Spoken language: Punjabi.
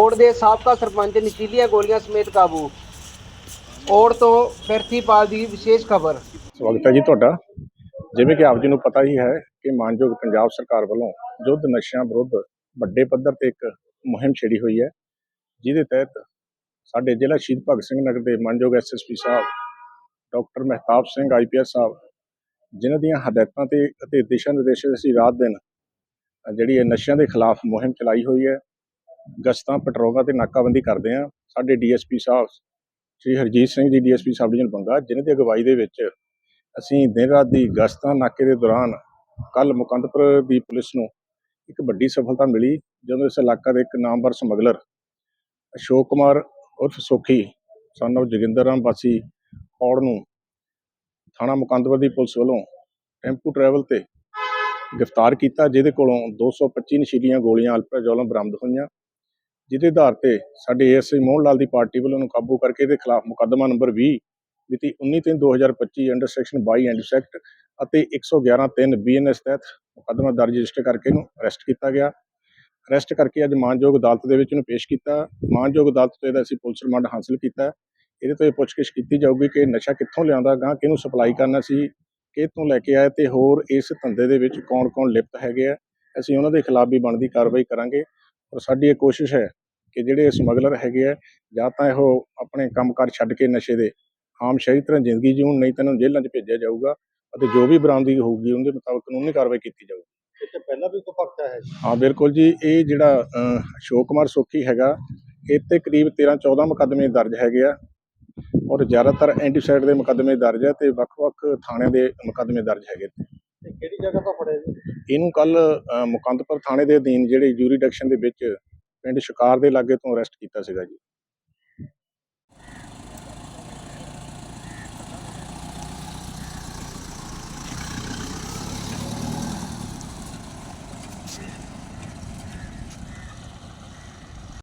ਔੜ ਦੇ ਸਾਬਕਾ ਸਰਪੰਚ ਨਚੀਲੀਆਂ ਗੋਲੀਆਂ ਸਮੇਤ ਕਾਬੂ। ਔੜ ਤੋਂ ਫਿਰਥੀਪਾਲ ਦੀ ਵਿਸ਼ੇਸ਼ ਖਬਰ। ਸਵਾਗਤ ਹੈ ਜੀ ਤੁਹਾਡਾ। ਜਿਵੇਂ ਕਿ ਆਪ ਜੀ ਨੂੰ ਪਤਾ ਹੀ ਹੈ ਕਿ ਮਾਨਯੋਗ ਪੰਜਾਬ ਸਰਕਾਰ ਵੱਲੋਂ ਯੁੱਧ ਨਸ਼ਿਆਂ ਵਿਰੁੱਧ ਵੱਡੇ ਪੱਧਰ ਤੇ ਇੱਕ ਮੁਹਿੰਮ ਛੇੜੀ ਹੋਈ ਹੈ। ਜਿਹਦੇ ਤਹਿਤ ਸਾਡੇ ਜ਼ਿਲ੍ਹਾ ਸ਼ਹੀਦ ਭਗਤ ਸਿੰਘ ਨਗਰ ਦੇ ਮਾਨਯੋਗ ਐਸਐਸਪੀ ਸਾਹਿਬ, ਡਾਕਟਰ ਮਹਿਤਾਬ ਸਿੰਘ ਆਈਪੀਐਸ ਸਾਹਿਬ, ਜਿਨ੍ਹਾਂ ਦੀਆਂ ਹਦਾਇਤਾਂ ਤੇ ਅਤੇ ਦਿਸ਼ਾ ਨਿਰਦੇਸ਼ਾਂ ਅਸੀਂ ਰਾਤ ਦਿਨ ਜਿਹੜੀ ਇਹ ਨਸ਼ਿਆਂ ਦੇ ਖਿਲਾਫ ਮੁਹਿੰਮ ਚਲਾਈ ਹੋਈ ਹੈ। ਗਸ਼ਤਾਂ, ਪੈਟਰੋਲਾਂ ਤੇ ਨਾਕਾਬੰਦੀ ਕਰਦੇ ਆ। ਸਾਡੇ ਡੀਐਸਪੀ ਸਾਹਿਬ, Shri Harjeet Singh ji, DSP sub division Banga ਜਿਨ੍ਹਾਂ ਦੀ ਅਗਵਾਈ ਦੇ ਵਿੱਚ ਅਸੀਂ ਦਿਨ ਰਾਤ ਦੀ ਗਸ਼ਤਾਂ, ਨਾਕੇ ਦੇ ਦੌਰਾਨ ਕੱਲ ਮੁਕੰਦਪੁਰ ਦੀ ਪੁਲਿਸ ਨੂੰ ਇੱਕ ਵੱਡੀ ਸਫਲਤਾ ਮਿਲੀ, ਜਦੋਂ ਇਸ ਇਲਾਕਾ ਦੇ ਇੱਕ ਨਾਮਵਰ ਸਮਗਲਰ ਅਸ਼ੋਕ ਕੁਮਾਰ ਉਰਫ ਸੋਖੀ ਸਨ of ਜੋਗਿੰਦਰ ਰਾਮ ਵਾਸੀ, ਔੜ ਨੂੰ ਥਾਣਾ ਮੁਕੰਦਪੁਰ ਦੀ ਪੁਲਿਸ ਵੱਲੋਂ ਟੈਂਪੂ ਟਰੈਵਲ ਤੇ ਗ੍ਰਿਫਤਾਰ ਕੀਤਾ, ਜਿਹਦੇ ਕੋਲੋਂ 225 ਨਸ਼ੀਲੀਆਂ ਗੋਲੀਆਂ ਅਲਪਰਾਜੋਲਮ ਬਰਾਮਦ ਹੋਈਆਂ। ਜਿਹਦੇ ਆਧਾਰ ਤੇ ਸਾਡੇ ਏਐਸਆਈ ਮੋਹਨ ਲਾਲ ਦੀ ਪਾਰਟੀ ਵੱਲੋਂ ਉਹਨੂੰ ਕਾਬੂ ਕਰਕੇ ਇਹਦੇ ਖਿਲਾਫ ਮੁਕੱਦਮਾ ਨੰਬਰ 20 ਮਿਤੀ 19/3/2025 ਅੰਡਰ ਸੈਕਸ਼ਨ 22 ਐਂਡ ਐਕਟ ਅਤੇ 111/3 ਬੀਐਨਐਸ ਤਹਿਤ ਮੁਕੱਦਮਾ ਦਰਜ ਰਜਿਸਟਰ ਕਰਕੇ ਇਹਨੂੰ ਅਰੈਸਟ ਕੀਤਾ ਗਿਆ। ਅਰੈਸਟ ਕਰਕੇ ਅੱਜ ਮਾਨਯੋਗ ਅਦਾਲਤ ਦੇ ਵਿੱਚ ਇਹਨੂੰ ਪੇਸ਼ ਕੀਤਾ। ਮਾਨਯੋਗ ਅਦਾਲਤ ਤੋਂ ਇਹਦਾ ਅਸੀਂ ਪੁਲਿਸ ਰਿਮਾਂਡ ਹਾਸਲ ਕੀਤਾ। ਇਹਦੇ ਤੋਂ ਇਹ ਪੁੱਛਗਿੱਛ ਕੀਤੀ ਜਾਊਗੀ ਕਿ ਨਸ਼ਾ ਕਿੱਥੋਂ ਲਿਆਉਂਦਾ ਗਾਂ, ਕਿਹਨੂੰ ਸਪਲਾਈ ਕਰਨਾ ਸੀ ਕਿੱਥੋਂ ਲੈ ਕੇ ਆਇਆ ਤੇ ਹੋਰ ਇਸ ਧੰਦੇ ਦੇ ਵਿੱਚ ਕੌਣ-ਕੌਣ ਲਿਪਤ ਹੈਗੇ ਆ। ਅਸੀਂ ਉਹਨਾਂ ਦੇ ਖਿਲਾਫ ਵੀ ਬਣਦੀ ਕਾਰਵਾਈ ਕਰਾਂਗੇ। ਔਰ ਸਾਡੀ ਇਹ ਕੋਸ਼ਿਸ਼ ਹੈ ਕਿ ਜਿਹੜੇ ਸਮਗਲਰ ਹੈਗੇ ਆ ਜਾਂ ਤਾਂ ਇਹ ਆਪਣੇ ਕੰਮਕਾਰ ਛੱਡ ਕੇ ਨਸ਼ੇ ਦੇ ਆਮ ਸ਼ਹਿਰੀ ਤਰ੍ਹਾਂ ਜ਼ਿੰਦਗੀ ਜਿਉਣ ਨਹੀਂ ਤਾਂ ਇਹਨਾਂ ਨੂੰ ਜੇਲ੍ਹਾਂ 'ਚ ਭੇਜਿਆ ਜਾਊਗਾ ਅਤੇ ਜੋ ਵੀ ਬਰਾਮਦਗੀ ਹੋਊਗੀ ਉਹਦੇ ਮੁਤਾਬਕ ਕਾਨੂੰਨੀ ਕਾਰਵਾਈ ਕੀਤੀ ਜਾਊਗੀ। ਇਹ ਪਹਿਲਾਂ ਵੀ ਕੋਈ ਪੱਕਾ ਹੈ ਹਾਂ ਬਿਲਕੁਲ ਜੀ। ਇਹ ਜਿਹੜਾ ਅਸ਼ੋਕ ਕੁਮਾਰ ਸੋਖੀ ਹੈਗਾ ਤੇ ਕਰੀਬ 13 14 ਮੁਕੱਦਮੇ ਦਰਜ ਹੈਗੇ ਆ ਔਰ ਜ਼ਿਆਦਾਤਰ ਐਂਟੀਸਾਈਡ ਦੇ ਮੁਕੱਦਮੇ ਦਰਜ ਆ ਤੇ ਵੱਖ-ਵੱਖ ਥਾਣਿਆਂ ਦੇ ਮੁਕੱਦਮੇ ਦਰਜ ਹੈਗੇ ਤੇ ਕਿਹੜੀ ਜਗ੍ਹਾ ਤੋਂ ਫੜਿਆ ਜੀ? ਇਹਨੂੰ ਕੱਲ ਮੁਕੰਦਪੁਰ ਥਾਣੇ ਦੇ ਅਧੀਨ ਜਿਹੜੇ ਜੂਰੀਡਿਕਸ਼ਨ ਦੇ ਵਿੱਚ ਪਿੰਡ ਸ਼ਿਕਾਰ ਦੇ ਲਾਗੇ ਤੋਂ ਅਰੈਸਟ ਕੀਤਾ ਸੀਗਾ ਜੀ।